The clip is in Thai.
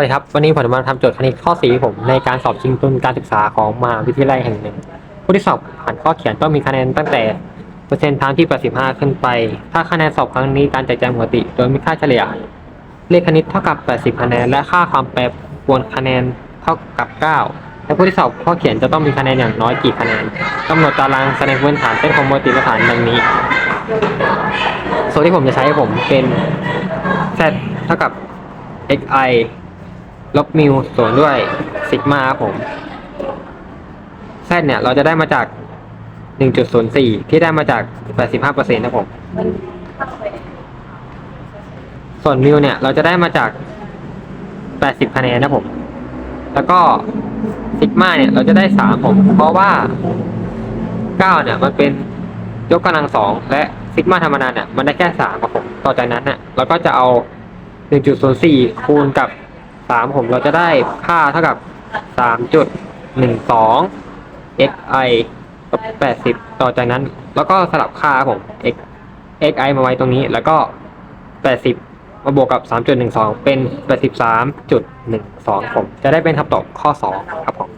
วัสดีครับ วันนี้ผมจะมาทำโจทย์คณิตข้อ4ผมในการสอบชิงทุนการศึกษาของมหาวิทยาลัยแห่งหนึ่ง ผู้ที่สอบผ่านข้อเขียนต้องมีคะแนนตั้งแต่เปอร์เซ็นต์ทางที่ 85 ขึ้นไป ถ้าคะแนนสอบครั้งนี้การแจกแจงปกติโดยมีค่าเฉลี่ย เลขคณิตเท่ากับ 80 คะแนน และค่าความแปรปรวนคะแนนเท่ากับ 9 และผู้ที่สอบข้อเขียนจะต้องมีคะแนนอย่างน้อยกี่คะแนนกำหนดตารางแสดงพื้นฐานเส้นของมติมาตฐานดังนี้ส่วนที่ผมจะใช้ผมเป็น z เท่ากับ xi ลบมิวส่วนด้วยซิกมาครับผม z เนี่ยเราจะได้มาจาก 1.04 ที่ได้มาจาก 85%นะผม ส่วนมิวเนี่ย เราจะได้มาจาก 80 คะแนนนะผม แล้วก็ซิกมาเนี่ย เราจะได้ 3 ผม เพราะว่า 9 เนี่ย มันเป็นยกกำลังสองและซิกมาธรรมดาเนี่ย มันได้แค่3ครับผม ต่อจากนั้นเนี่ยเราก็จะเอา 1.04 คูณกับ สามผมเราจะได้ค่าเท่ากับสามจุดหนึ่งสอง x i ลบแปดสิบต่อจากนั้น แล้วก็สลับค่าผม x x i มาไว้ตรงนี้ แล้วก็แปดสิบมาบวกกับสามจุดหนึ่งสองเป็นแปดสิบสามจุดหนึ่งสองผม จะได้เป็นคำตอบข้อสองครับผม